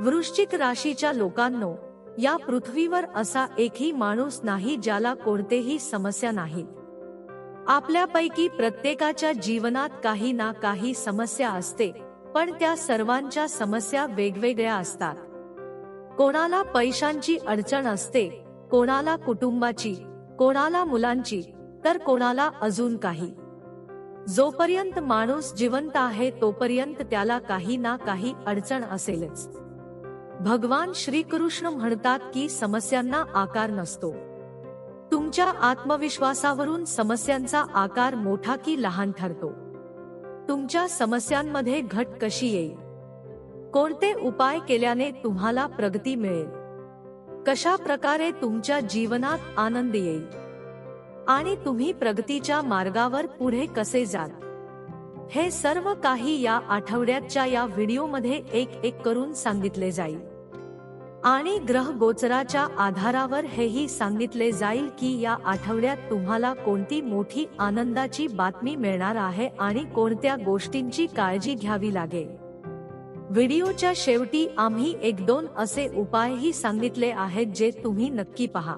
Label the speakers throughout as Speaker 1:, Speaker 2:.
Speaker 1: वृश्चिक राशीच्या लोकांनो या पृथ्वीवर असा एकही माणूस नाही ज्याला कोणतेही समस्या नाहीत. आपल्यापैकी प्रत्येकाच्या जीवनात काही ना काही समस्या असते पण त्या सर्वांच्या समस्या वेगवेगळ्या असतात. कोणाला पैशांची अडचण असते कोणाला कुटुंबाची कोणाला मुलांची तर कोणाला अजून काही. जोपर्यंत माणूस जिवंत आहे तोपर्यंत त्याला काही ना काही अडचण असेलच. भगवान श्रीकृष्ण म्हणतात की समस्यांना आकार नसतो. तुमच्या आत्मविश्वासावरून समस्यांचा आकार मोठा की लहान ठरतो. तुमच्या समस्यांमध्ये घट कशी येईल? कोणते उपाय केल्याने तुम्हाला प्रगती मिळेल? कशा प्रकारे तुमच्या जीवनात आनंद येईल? आणि तुम्ही प्रगतीच्या मार्गावर पुढे कसे जाल हे सर्व काही या आठवड्याच्या या व्हिडिओमध्ये एक एक करून सांगितले जाईल. आणि ग्रह गोचराच्या आधारावर हेही सांगितले जाईल की या आठवड्यात तुम्हाला कोणती मोठी आनंदाची बातमी मिळणार आहे आणि कोणत्या गोष्टींची काळजी घ्यावी लागेल. व्हिडिओच्या शेवटी आम्ही एक दोन असे उपायही सांगितले आहेत जे तुम्ही नक्की पहा.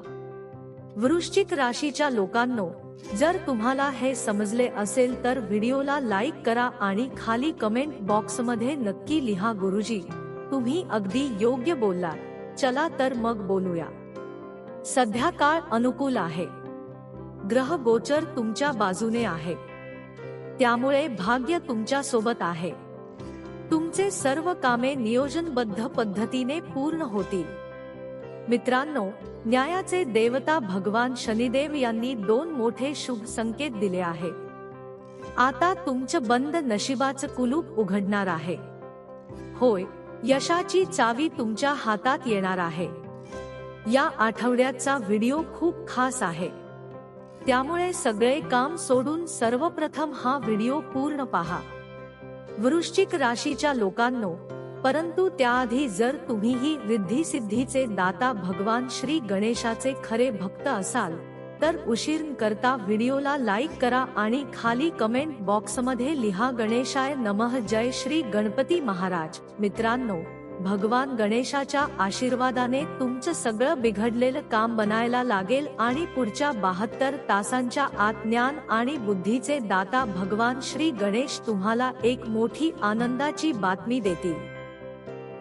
Speaker 1: वृश्चिक राशीच्या लोकांनो जर तुम्हाला हे समजले असेल तर व्हिडिओला लाईक करा आणि खाली कमेंट बॉक्समध्ये नक्की लिहा गुरुजी. तुम्ही अगदी योग्य बोललात. चला तर मग बोलूया. सध्या काळ अनुकूल आहे. ग्रह गोचर तुमच्या बाजूने आहे. त्यामुळे भाग्य तुमच्यासोबत आहे. तुमचे सर्व कामे नियोजनबद्ध पद्धतीने पूर्ण होतील. मित्रांनो न्यायाचे देवता भगवान शनिदेव यांनी दोन मोठे शुभ संकेत दिले आहे. आता तुमचं बंद नशिबाचं कुलूप उघडणार आहे. होय यशाची चावी तुमच्या हातात येणार आहे. या आठवड्याचा व्हिडिओ खूप खास आहे. त्यामुळे सगळे काम सोडून सर्वप्रथम हा व्हिडिओ पूर्ण पहा. वृश्चिक राशीच्या लोकांनो परंतु त्याआधी जर तुम्हीही रिद्धी सिद्धीचे दाता भगवान श्री गणेशाचे खरे भक्त असाल तर उशीर करता व्हिडिओला लाईक करा आणि खाली कमेंट बॉक्समध्ये लिहा गणेशाय नमः जय श्री गणपती महाराज. मित्रांनो भगवान गणेशाच्या आशीर्वादाने तुमचं सगळं बिघडलेलं काम बनायला लागेल आणि पुढच्या बहात्तर तासांच्या आत ज्ञान आणि बुद्धीचे दाता भगवान श्री गणेश तुम्हाला एक मोठी आनंदाची बातमी देतील.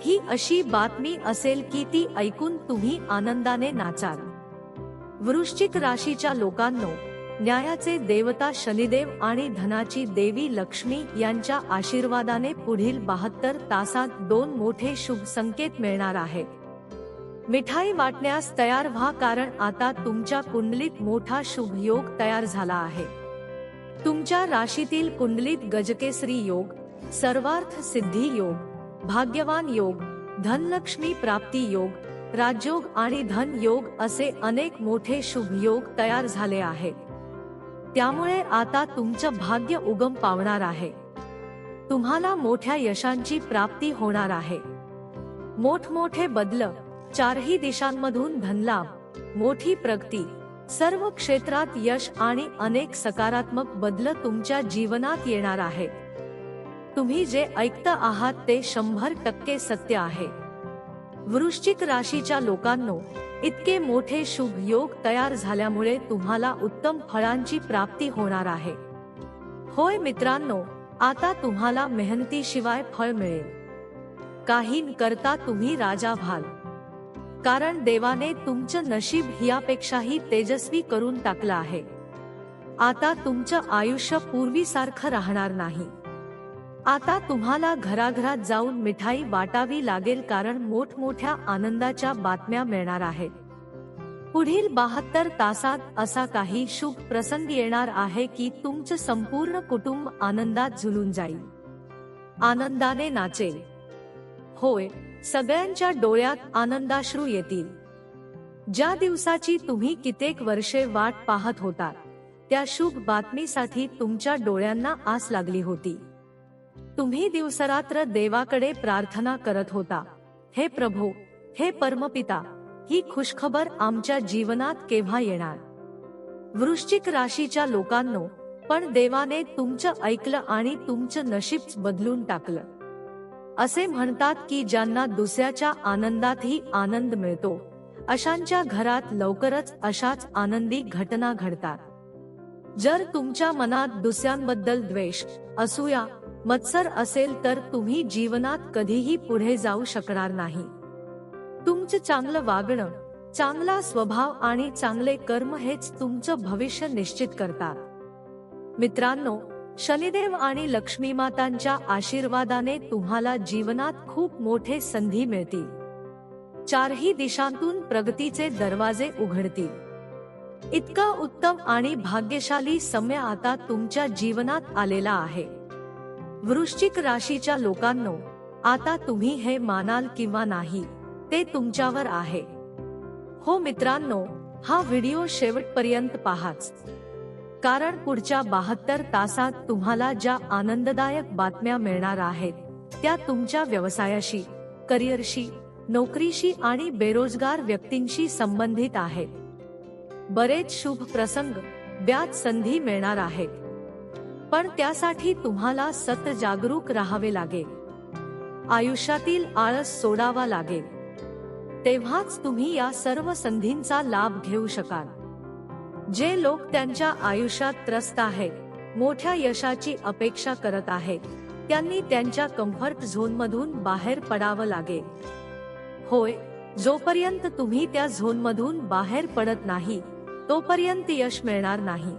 Speaker 1: ही अशी बातमी असेल की ती ऐकून तुम्ही आनंदाने नाचाल. वृश्चिक राशीच्या लोकांनो न्यायाचे देवता शनिदेव आणि धनाची देवी लक्ष्मी यांच्या आशीर्वादाने पुढील बहात्तर तासात दोन मोठे शुभ संकेत मिळणार आहेत. मिठाई वाटण्यास तयार व्हा कारण आता तुमच्या कुंडलीत मोठा शुभ योग तयार झाला आहे. तुमच्या राशीतील कुंडलीत गजकेसरी योग सर्वार्थ सिद्धी योग भाग्यवान योग धनलक्ष्मी प्राप्ती योग राजयोग आणि धन योग असे अनेक मोठे शुभ योग तयार झाले आहेत. त्यामुळे आता तुमचं भाग्य उगम पावणार आहे. तुम्हाला मोठ्या यशांची प्राप्ती होणार आहे. मोठमोठे बदल चारही दिशांमधून धनलाभ मोठी प्रगती सर्व क्षेत्रात यश आणि अनेक सकारात्मक बदल तुमच्या जीवनात येणार आहेत. तुम्ही जे ऐकत आहात ते शंभर टक्के सत्य आहे. वृश्चिक राशीच्या लोकांनो इतके मोठे शुभ योग तयार झाल्यामुळे तुम्हाला उत्तम फळांची प्राप्ती होणार आहे. होय मित्रांनो आता तुम्हाला मेहनतीशिवाय फळ मिळेल. काही करता तुम्ही राजा व्हाल. कारण देवाने तुमचं नशीब यापेक्षाही तेजस्वी करून टाकलं आहे. आता तुमचं आयुष्य पूर्वीसारखं राहणार नाही. आता तुम्हाला घराघरात जाऊन मिठाई वाटावी लागेल कारण मोठमोठ्या आनंदाच्या बातम्या मिळणार आहेत. पुढील बहात्तर तासात असा काही शुभ प्रसंग येणार आहे की तुमचं संपूर्ण कुटुंब आनंदात झुलून जाईल. आनंदाने नाचेल. होय सगळ्यांच्या डोळ्यात आनंदाश्रू येतील. ज्या दिवसाची तुम्ही कित्येक वर्षे वाट पाहत होता त्या शुभ बातमीसाठी तुमच्या डोळ्यांना आस लागली होती. तुम्ही दिवसरात्र देवाकडे प्रार्थना करत होता. हे प्रभू हे परमपिता ही खुशखबर आमच्या जीवनात केव्हा येणार? वृश्चिक राशीच्या लोकांनो पण देवाने तुमचं ऐकलं आणि तुमचं नशीब बदलून टाकलं. असे म्हणतात की ज्यांना दुसऱ्याच्या आनंदातही आनंद मिळतो अशांच्या घरात लवकरच अशाच आनंदी घटना घडतात. जर तुमच्या मनात दुसऱ्यांबद्दल द्वेष असूया मत्सर असेल तर तुम्ही जीवनात कधीही पुढे जाऊ शकणार नाही. तुमचं चांगलं वागणं चांगला स्वभाव आणि चांगले कर्म हेच तुमचं भविष्य निश्चित करतात. मित्रांनो शनिदेव आणि लक्ष्मी मातांच्या आशीर्वादाने तुम्हाला जीवनात खूप मोठे संधी मिळतील. चारही दिशांतून प्रगतीचे दरवाजे उघडतील. इतका उत्तम आणि भाग्यशाली समय आता तुमच्या जीवनात आलेला आहे. वृश्चिक राशीच्या लोकांनो आता तुम्ही हे मानाल किंवा नाही ते तुमच्यावर आहे. हो मित्रांनो हा व्हिडिओ शेवटपर्यंत पाहाच. कारण पुढच्या बहात्तर तासात तुम्हाला ज्या आनंददायक बातम्या मिळणार आहेत त्या तुमच्या व्यवसायाशी करिअरशी नोकरीशी आणि बेरोजगार व्यक्तींशी संबंधित आहेत. बरेच शुभ प्रसंग व्याज संधी मिळणार आहेत. पण त्यासाठी तुम्हाला सत जागरूक राहावे लागेल. आयुष्यातील आळस सोडावा लागेल. तेव्हाच तुम्ही या सर्व संधींचा लाभ घेऊ शकाल. जे लोक त्यांच्या आयुष्यात त्रस्त आहेत मोठ्या यशाची अपेक्षा करत आहेत त्यांनी त्यांच्या कम्फर्ट झोनमधून बाहेर पडावं लागेल. होय जोपर्यंत तुम्ही त्या झोनमधून बाहेर पडत नाही तोपर्यंत यश मिळणार नाही.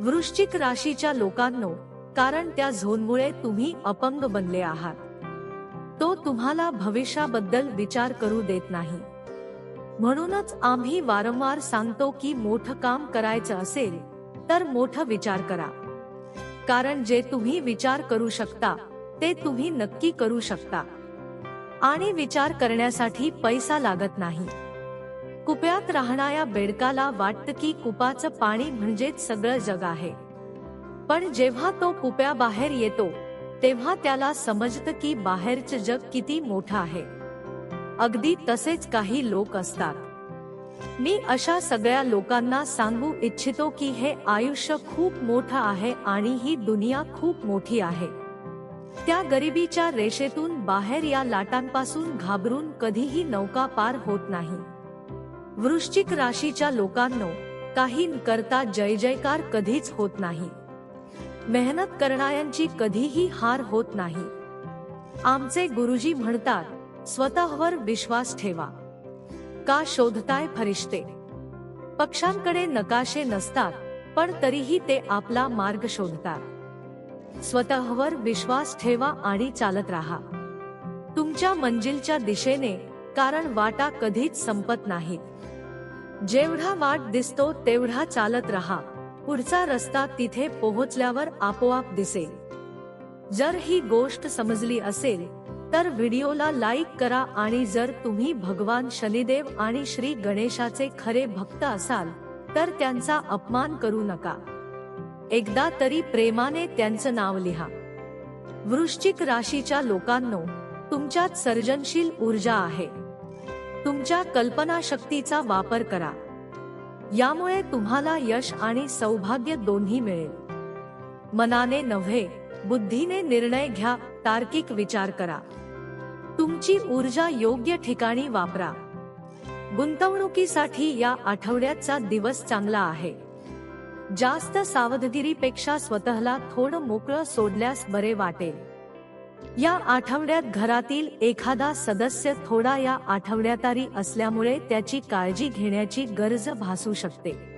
Speaker 1: वृश्चिक राशीच्या लोकांनो कारण त्या झोनमुळे तुम्ही अपंग बनले आहात. तो तुम्हाला भविष्याबद्दल विचार करू देत नाही. म्हणूनच आम्ही वारंवार सांगतो की मोठं काम करायचं असेल तर मोठं विचार करा. कारण जे तुम्ही विचार करू शकता ते तुम्ही नक्की करू शकता. आणि विचार करण्यासाठी पैसा लागत नाही. कुप्यात राहणाऱ्या बेडकाला वाटतं की कुपाचं पाणी म्हणजेच सगळं जग आहे. पण जेव्हा तो कुप्या बाहेर येतो तेव्हा त्याला समजतं की बाहेरचं जग किती मोठं आहे. अगदी तसेच काही लोक असतात. मी अशा सगळ्या लोकांना सांगू इच्छितो की हे आयुष्य खूप मोठं आहे आणि ही दुनिया खूप मोठी आहे. त्या गरिबीच्या रेषेतून बाहेर या लाटांपासून घाबरून कधीही नौका पार होत नाही. वृश्चिक राशीच्या लोकांनो काही करता जय जयकार कधीच होत नाही. मेहनत करणाऱ्यांची कधीही हार होत नाही. आमचे गुरुजी म्हणतात स्वतःवर विश्वास ठेवा. का शोधताय फरिश्ते? पक्षांकडे नकाशे नसतात पण तरीही ते आपला मार्ग शोधतात. स्वतःवर विश्वास ठेवा आणि चालत राहा. तुमच्या मंजिलच्या दिशेने कारण वाटा कधीच संपत नाहीत. जेवढा वाट दिसतो तेवढा चालत राहा. पुढचा रस्ता तिथे पोहोचल्यावर आपोआप दिसेल. जर ही गोष्ट समजली असेल तर व्हिडिओला लाईक करा आणि जर तुम्ही भगवान शनिदेव आणि श्री गणेशाचे खरे भक्त असाल तर त्यांचा अपमान करू नका. एकदा तरी प्रेमाने त्यांचं नाव लिहा. वृश्चिक राशीच्या लोकांनो तुमच्यात सर्जनशील ऊर्जा आहे. तुमच्या कल्पनाशक्तीचा वापर करा. यामुळे तुम्हाला यश आणि सौभाग्य दोन्ही मिळेल. मनाने नव्हे बुद्धीने निर्णय घ्या तार्किक विचार करा. तुमची ऊर्जा योग्य ठिकाणी वापरा. गुंतवणुकीसाठी या आठवड्याचा दिवस चांगला आहे. जास्त सावधगिरीपेक्षा स्वतःला थोडं मोकळं सोडल्यास बरे वाटेल. या आठवड्यात घरातील एखादा सदस्य थोडा या आठवड्यातारी असल्यामुळे त्याची काळजी घेण्याची गरज भासू शकते.